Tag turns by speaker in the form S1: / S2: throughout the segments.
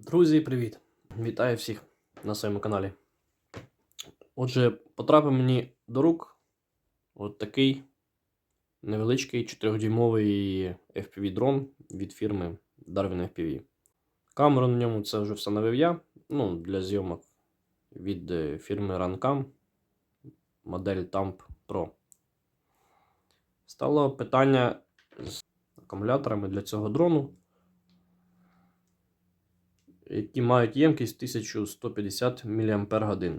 S1: Друзі, привіт! Вітаю всіх на своєму каналі. Отже, потрапив мені до рук от такий невеличкий 4-дюймовий FPV-дрон від фірми Darwin FPV. Камеру на ньому це вже встановив я. Ну, для зйомок від е, фірми Runcam модель Tamp Pro. Стало питання з акумуляторами для цього дрону які мають ємкість 1150 мАч.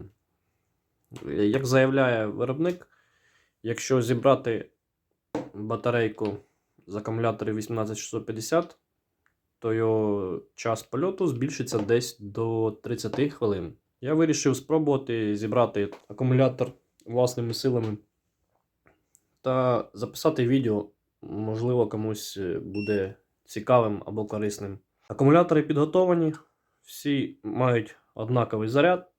S1: Як заявляє виробник, якщо зібрати батарейку з акумуляторів 18650, то його час польоту збільшиться десь до 30 хвилин. Я вирішив спробувати зібрати акумулятор власними силами та записати відео, можливо, комусь буде цікавим або корисним. Акумулятори підготовані. Всі мають однаковий заряд.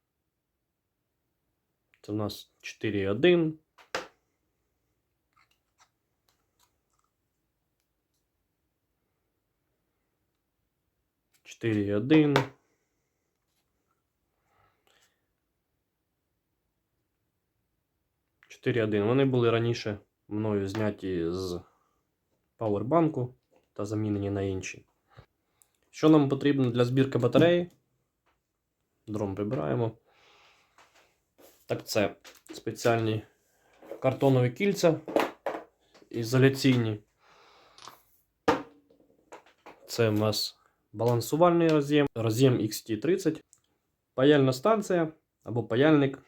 S1: Це у нас 4,1. Чотири один. Чотири один. Вони були раніше мною зняті з павербанку та замінені на інші. Що нам потрібно для збірки батареї? Дрон прибираємо. Так, це спеціальні картонові кільця ізоляційні. Це у нас балансувальний роз'єм, роз'єм XT30, паяльна станція або паяльник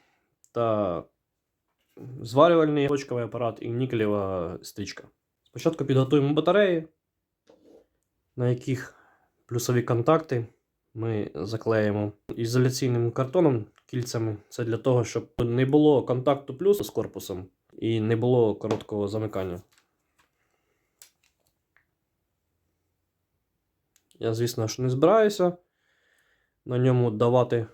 S1: та зварювальний точковий апарат і нікелева стрічка. Спочатку підготуємо батареї, на яких плюсові контакти ми заклеїмо ізоляційним картоном кільцями. Це для того, щоб не було контакту плюс з корпусом і не було короткого замикання. Я, звісно, що не збираюся на ньому давати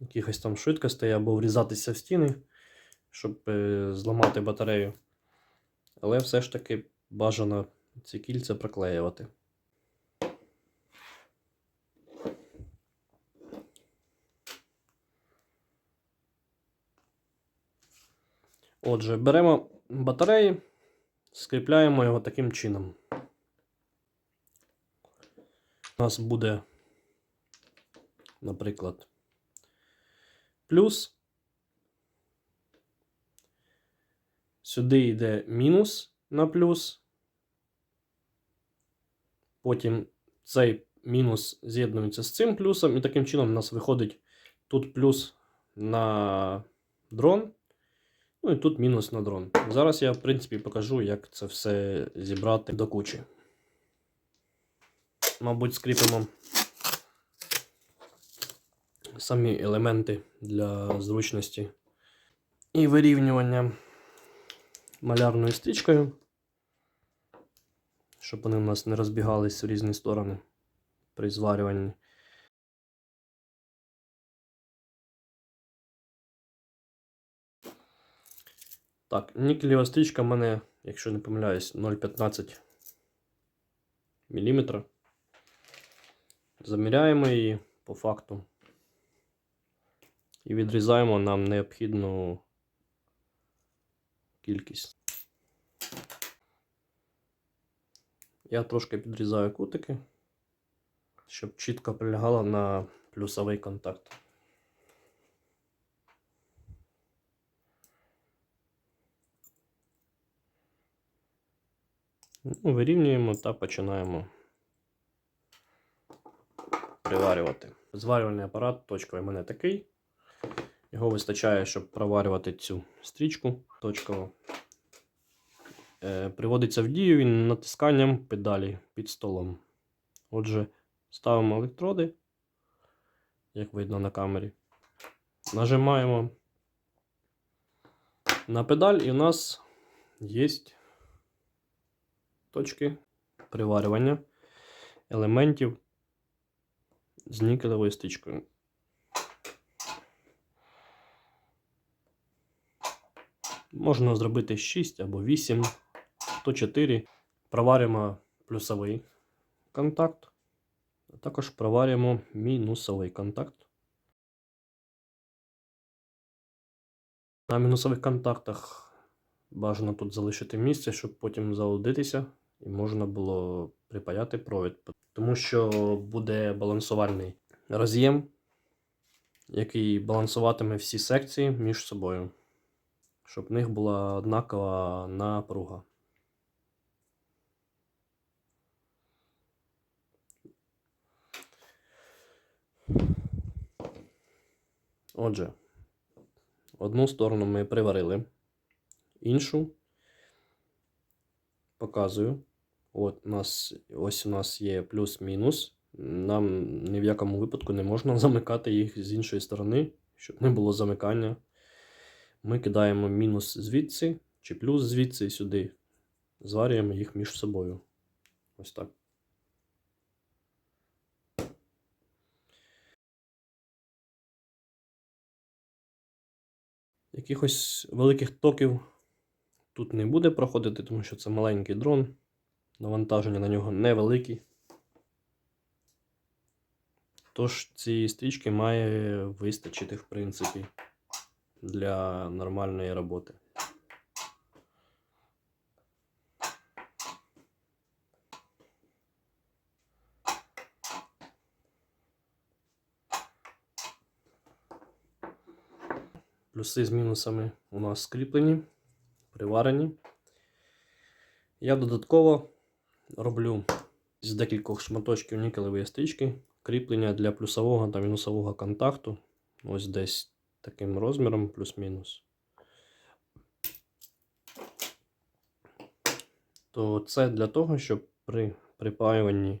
S1: якихось там швидкостей або врізатися в стіни, щоб е, зламати батарею. Але все ж таки бажано ці кільця приклеювати. Отже, беремо батареї, скріпляємо його таким чином. У нас буде, наприклад, плюс. Сюди йде мінус на плюс. Потім цей мінус з'єднується з цим плюсом, і таким чином у нас виходить тут плюс на дрон. Ну і тут мінус на дрон. Зараз я, в принципі, покажу, як це все зібрати до кучі. Мабуть, скріпимо самі елементи для зручності і вирівнювання малярною стрічкою, щоб вони у нас не розбігались в різні сторони при зварюванні. Так, нікелева стрічка в мене, якщо не помиляюсь, 0,15 мм. Заміряємо її по факту. І відрізаємо нам необхідну кількість. Я трошки підрізаю кутики, щоб чітко прилягало на плюсовий контакт. Ну, Вирівнюємо та починаємо приварювати. Зварювальний апарат точковий в мене такий. Його вистачає, щоб проварювати цю стрічку точково. Е, Приводиться в дію він натисканням педалі під столом. Отже, ставимо електроди, як видно на камері. Нажимаємо на педаль, і у нас є точки приварювання елементів з нікелевою стичкою. Можна зробити 6 або 8, то 4. Проварюємо плюсовий контакт Також проварюємо мінусовий контакт. На мінусових контактах бажано тут залишити місце, щоб потім заудитися і можна було припаяти провід. Тому що буде балансувальний роз'єм, який балансуватиме всі секції між собою, щоб в них була однакова напруга. Отже, одну сторону ми приварили, іншу показую. От у нас, ось у нас є плюс-мінус. Нам ні в якому випадку не можна замикати їх з іншої сторони, щоб не було замикання. Ми кидаємо мінус звідси чи плюс звідси сюди. Зварюємо їх між собою. Ось так. Якихось великих токів тут не буде проходити, тому що це маленький дрон. Навантаження на нього невеликі. Тож цієї стрічки має вистачити, в принципі, для нормальної роботи. Плюси з мінусами у нас скріплені, приварені. Я додатково роблю з декількох шматочків нікелевої стрічки кріплення для плюсового та мінусового контакту. Ось десь таким розміром, плюс-мінус. То це для того, щоб при припаюванні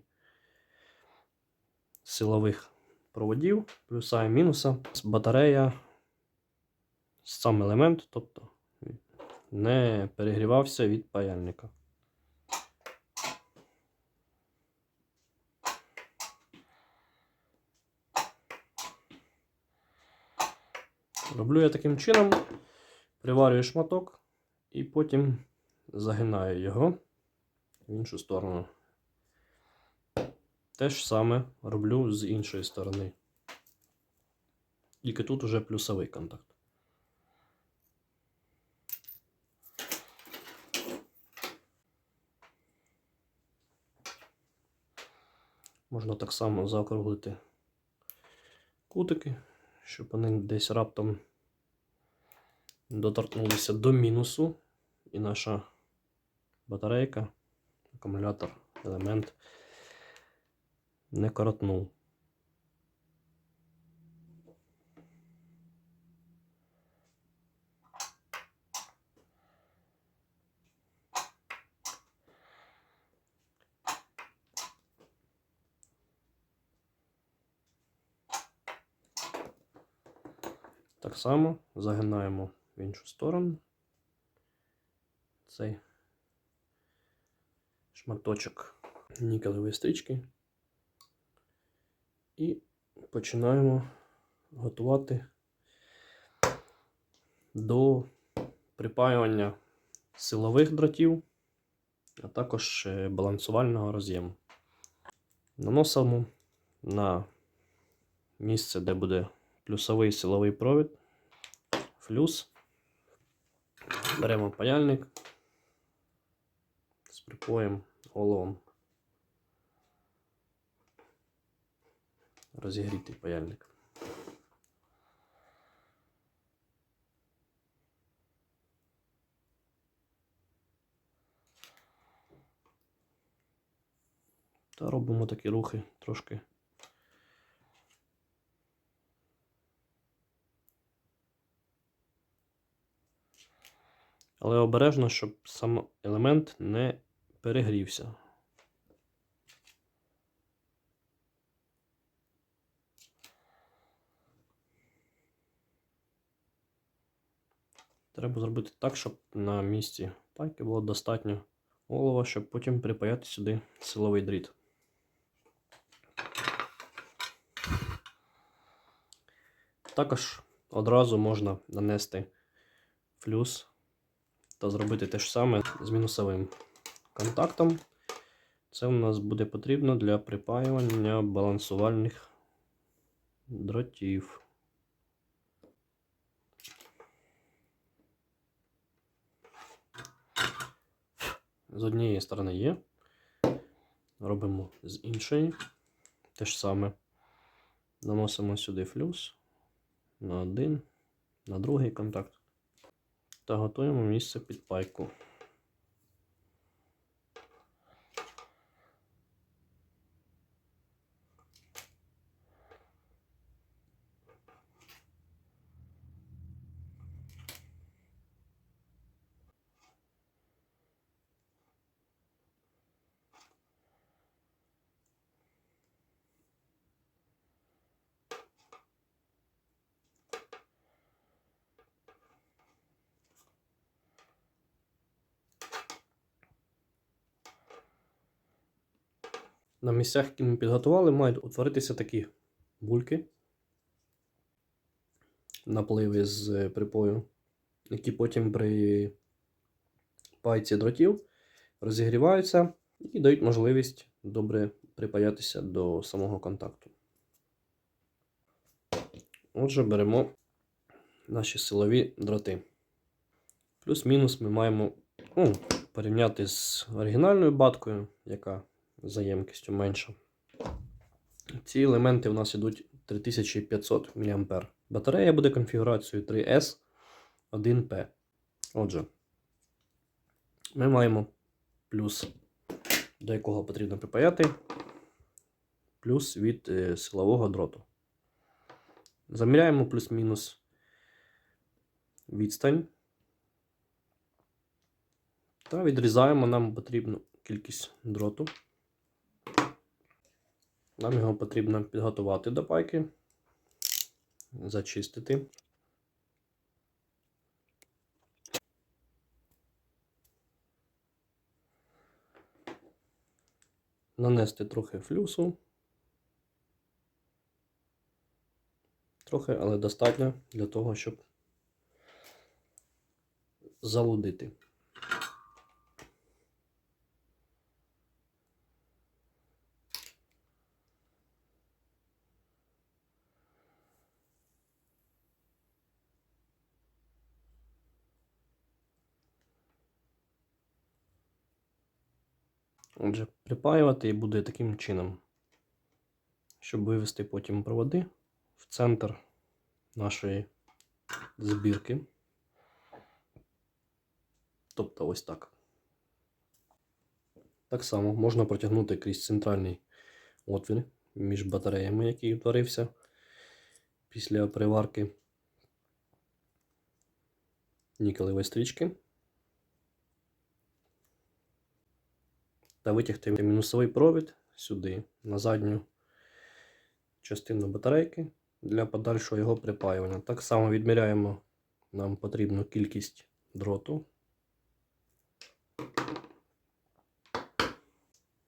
S1: силових проводів, плюса і мінуса, батарея, сам елемент, тобто не перегрівався від паяльника. Роблю я таким чином, приварюю шматок і потім загинаю його в іншу сторону. Те ж саме роблю з іншої сторони. Тільки тут уже плюсовий контакт. Можна так само заокруглити кутики, щоб вони десь раптом доторкнулися до мінусу, і наша батарейка, акумулятор, елемент не коротнув. Само загинаємо в іншу сторону. Цей шматочок нікелевої стрічки. І починаємо готувати до припаювання силових дротів, а також е, балансувального роз'єму. Наносимо на місце, де буде плюсовий силовий провід, флюс. Беремо паяльник з припоєм оловом. Розігрітий паяльник. Та робимо такі рухи трошки. Але обережно, щоб сам елемент не перегрівся. Треба зробити так, щоб на місці пайки було достатньо олова, щоб потім припаяти сюди силовий дріт. Також одразу можна нанести флюс та зробити те ж саме з мінусовим контактом. Це у нас буде потрібно для припаювання балансувальних дротів. З однієї сторони є. Робимо з іншої. Те ж саме. Наносимо сюди флюс на один, на другий контакт. Та готуємо місце під пайку. На місцях, які ми підготували, мають утворитися такі бульки, напливи з припою, які потім при пайці дротів розігріваються і дають можливість добре припаятися до самого контакту. Отже, беремо наші силові дроти. Плюс-мінус ми маємо ну, порівняти з оригінальною баткою, яка за ємкістю менша. Ці елементи у нас йдуть 3500 мА. Батарея буде конфігурацією 3S 1P. Отже, ми маємо плюс, до якого потрібно припаяти, плюс від е, силового дроту. Заміряємо плюс-мінус відстань. Та відрізаємо нам потрібну кількість дроту. Нам його потрібно підготувати до пайки, зачистити. Нанести трохи флюсу. Трохи, але достатньо для того, щоб залудити. Отже, припаювати і буде таким чином, щоб вивести потім проводи в центр нашої збірки. Тобто ось так. Так само можна протягнути крізь центральний отвір між батареями, який утворився після приварки нікелевої стрічки. Та витягти мінусовий провід сюди, на задню частину батарейки для подальшого його припаювання. Так само відміряємо нам потрібну кількість дроту.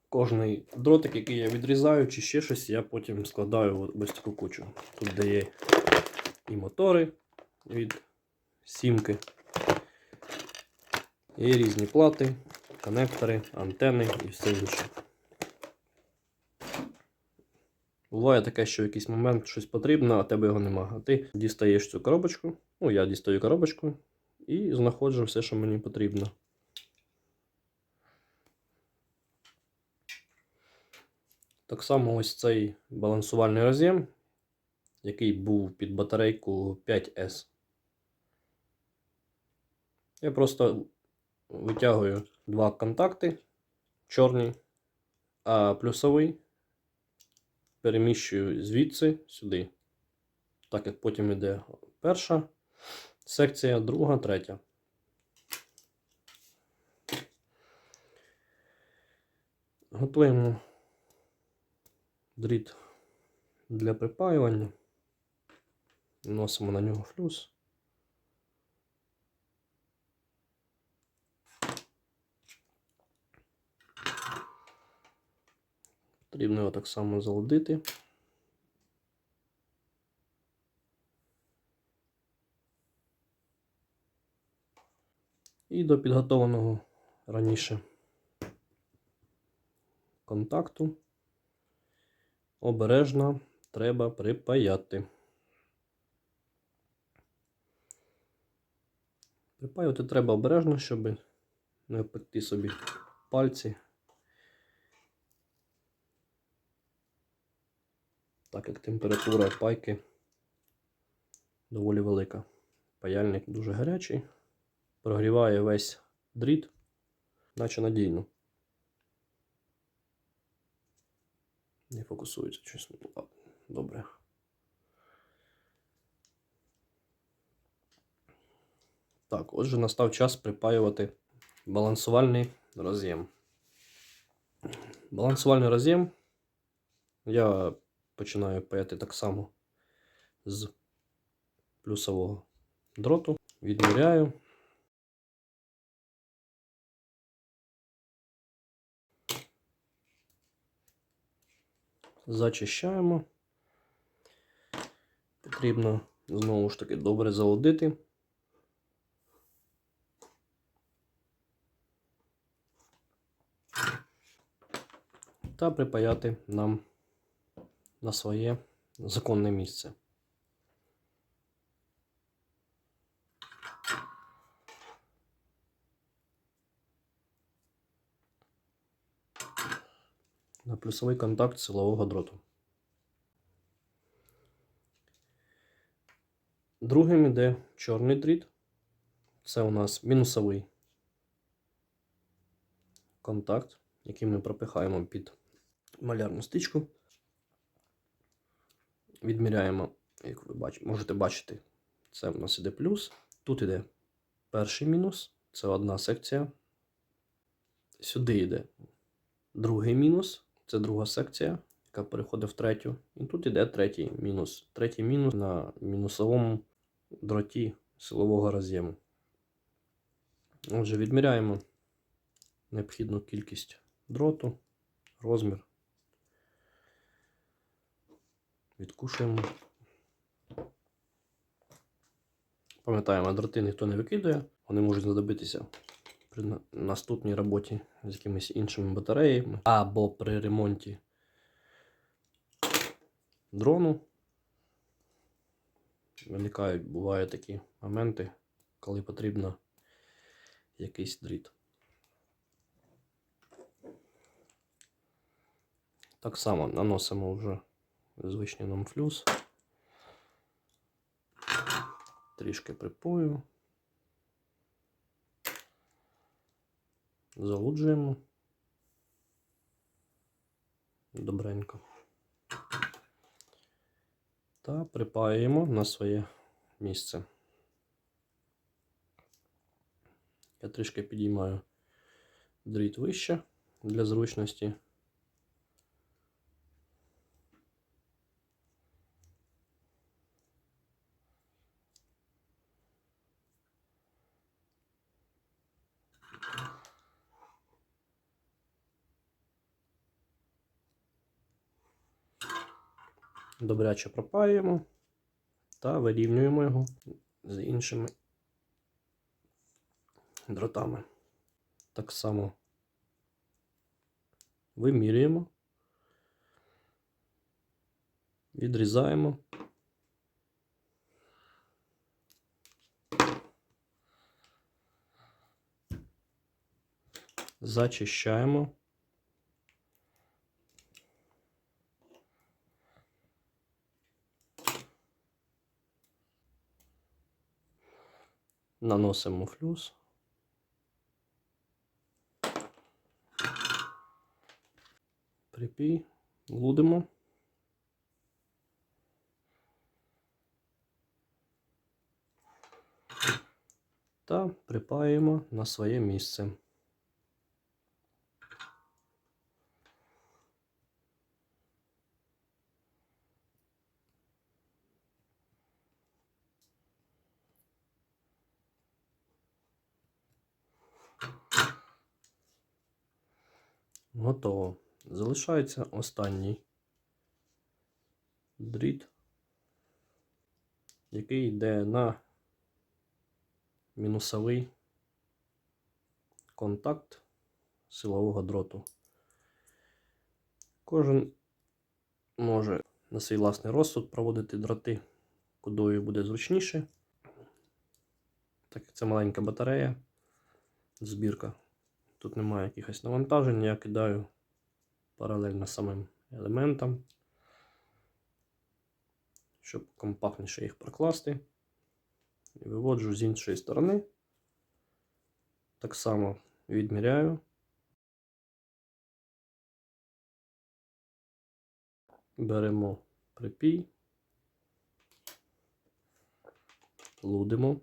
S1: Кожний дротик, який я відрізаю, чи ще щось, я потім складаю ось таку кучу. Тут де є і мотори від сімки, і різні плати конектори, антени і все інше. Буває таке, що в якийсь момент щось потрібно, а тебе його нема. А ти дістаєш цю коробочку, ну я дістаю коробочку і знаходжу все, що мені потрібно. Так само ось цей балансувальний роз'єм, який був під батарейку 5S. Я просто витягую два контакти чорні, а плюсовий переміщую звідси сюди. Так як потім йде перша секція, друга, третя. Готуємо дріт для припаювання, носимо на нього флюс. Потрібно його так само залудити. І до підготованого раніше контакту. Обережно треба припаяти. Припаювати треба обережно, щоб не опекти собі пальці. Так як температура пайки доволі велика. Паяльник дуже гарячий, прогріває весь дріт, наче надійно. Не фокусується щось. Добре. Так, отже, настав час припаювати балансувальний роз'єм. Балансувальний роз'єм я починаю паяти так само з плюсового дроту. Відміряю. Зачищаємо. Потрібно знову ж таки добре заводити. Та припаяти нам на своє законне місце. На плюсовий контакт силового дроту. Другим іде чорний дріт. Це у нас мінусовий контакт, який ми пропихаємо під малярну стичку. Відміряємо, як ви бач, можете бачити, це у нас іде плюс. Тут іде перший мінус, це одна секція. Сюди йде другий мінус, це друга секція, яка переходить в третю. І тут іде третій мінус. Третій мінус на мінусовому дроті силового роз'єму. Отже, відміряємо необхідну кількість дроту, розмір. Відкушуємо. Пам'ятаємо, дроти ніхто не викидає, вони можуть знадобитися при наступній роботі з якимись іншими батареями або при ремонті дрону. Виникають, бувають такі моменти, коли потрібно якийсь дріт. Так само наносимо вже звичний нам флюс. Трішки припою. Залуджуємо. Добренько. Та припаюємо на своє місце. Я трішки підіймаю дріт вище для зручності. Добряче пропаюємо та вирівнюємо його з іншими дротами. Так само вимірюємо, відрізаємо. Зачищаємо. Наносимо флюс. Припій, лудимо. Та припаємо на своє місце. Готово. Залишається останній дріт, який йде на мінусовий контакт силового дроту. Кожен може на свій власний розсуд проводити дроти, кудою буде зручніше. Так як це маленька батарея, збірка. Тут немає якихось навантажень, я кидаю паралельно самим елементам, щоб компактніше їх прокласти. І виводжу з іншої сторони. Так само відміряю. Беремо припій, лудимо.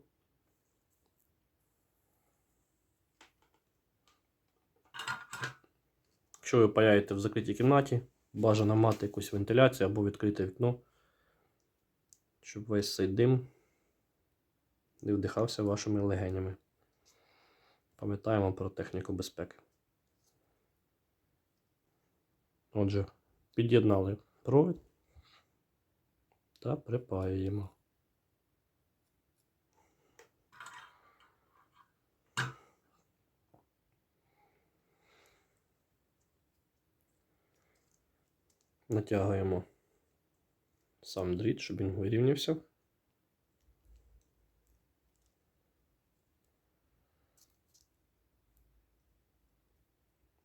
S1: Якщо ви паяєте в закритій кімнаті, бажано мати якусь вентиляцію або відкрите вікно, щоб весь цей дим не вдихався вашими легенями. Пам'ятаємо про техніку безпеки. Отже, під'єднали провід та припаюємо. Натягуємо сам дріт, щоб він вирівнявся.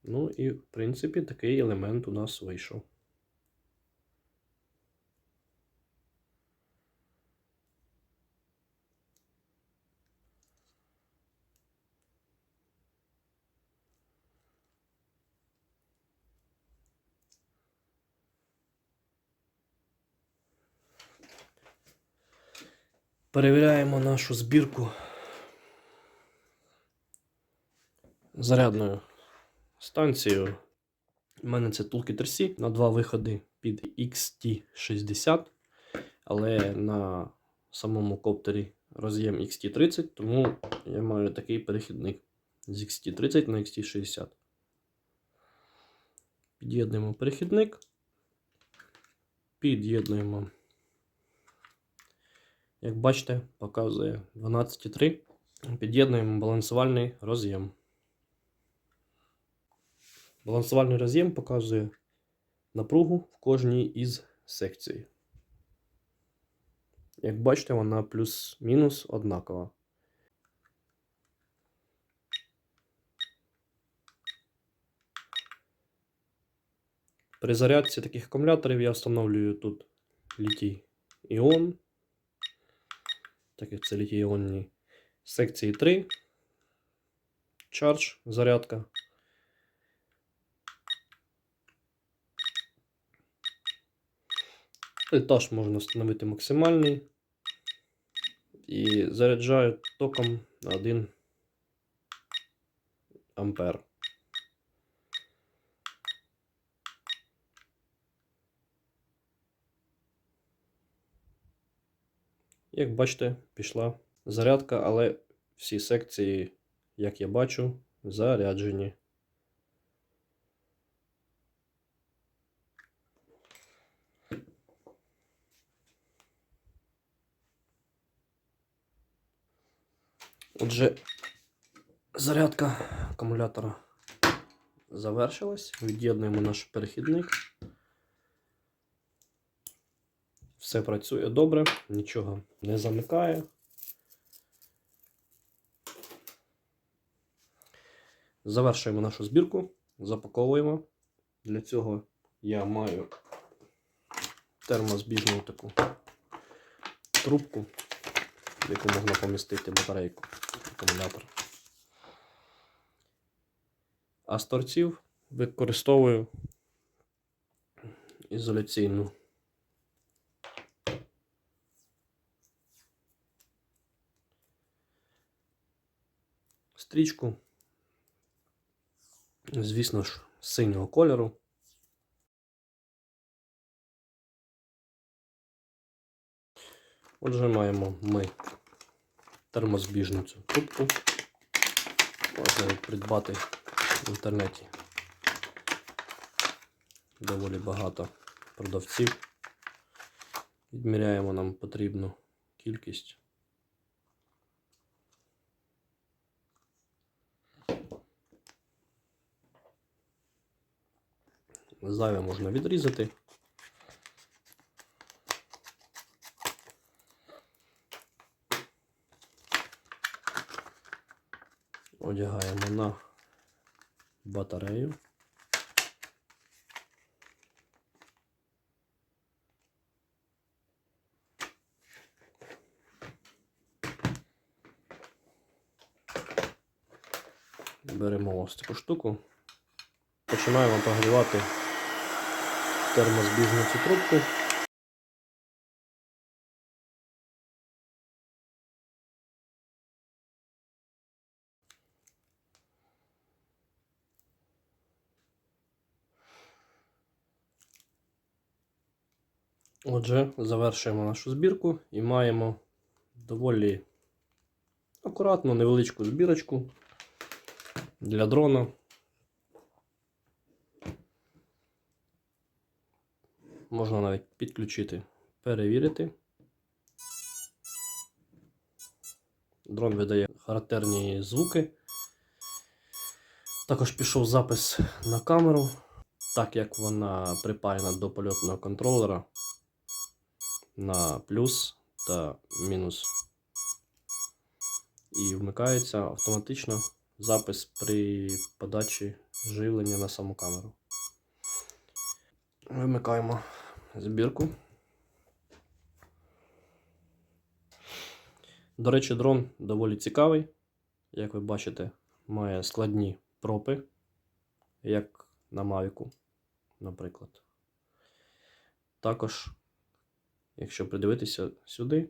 S1: Ну і, в принципі, такий елемент у нас вийшов. Перевіряємо нашу збірку зарядною станцією. У мене це Toolkit RC на два виходи під XT60, але на самому коптері роз'єм XT30, тому я маю такий перехідник з XT30 на XT60. Під'єднуємо перехідник, під'єднуємо. Як бачите, показує 12,3. Під'єднуємо балансувальний роз'єм. Балансувальний роз'єм показує напругу в кожній із секцій. Як бачите, вона плюс-мінус однакова. При зарядці таких акумуляторів я встановлюю тут літій іон, так як це літій іонні секції 3, чардж, зарядка. Етаж можна встановити максимальний. І заряджаю током на 1 ампер. Як бачите, пішла зарядка, але всі секції, як я бачу, заряджені. Отже, зарядка акумулятора завершилась. Від'єднуємо наш перехідник. Все працює добре, нічого не замикає. Завершуємо нашу збірку, запаковуємо. Для цього я маю термозбіжну таку трубку, в яку можна помістити батарейку, акумулятор. А з торців використовую ізоляційну стрічку. Звісно ж, синього кольору. Отже, маємо ми термозбіжну цю трубку. Можна придбати в інтернеті. Доволі багато продавців. Відміряємо нам потрібну кількість. Зайве можна відрізати. Одягаємо на батарею. Беремо ось таку штуку. Починаємо прогрівати термозбіжну цю трубку. Отже, завершуємо нашу збірку і маємо доволі акуратну невеличку збірочку для дрона. Можна навіть підключити, перевірити. Дрон видає характерні звуки. Також пішов запис на камеру, так як вона припаяна до польотного контролера на плюс та мінус. І вмикається автоматично запис при подачі живлення на саму камеру. Вимикаємо збірку. До речі, дрон доволі цікавий. Як ви бачите, має складні пропи, як на Mavic, наприклад. Також, якщо придивитися сюди,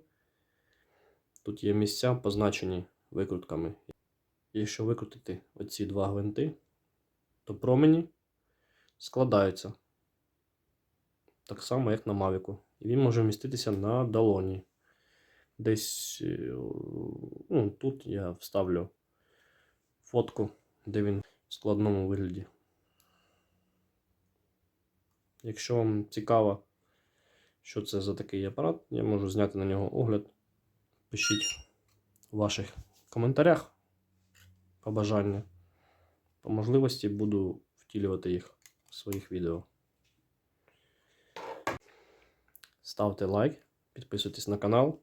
S1: тут є місця позначені викрутками. Якщо викрутити оці два гвинти, то промені складаються так само, як на Mavic. І він може вміститися на долоні. Десь е, ну, тут я вставлю фотку, де він в складному вигляді. Якщо вам цікаво, що це за такий апарат, я можу зняти на нього огляд. Пишіть у ваших коментарях побажання. По можливості буду втілювати їх в своїх відео. Ставте лайк, підписуйтесь на канал.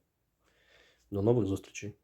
S1: До нових зустрічей!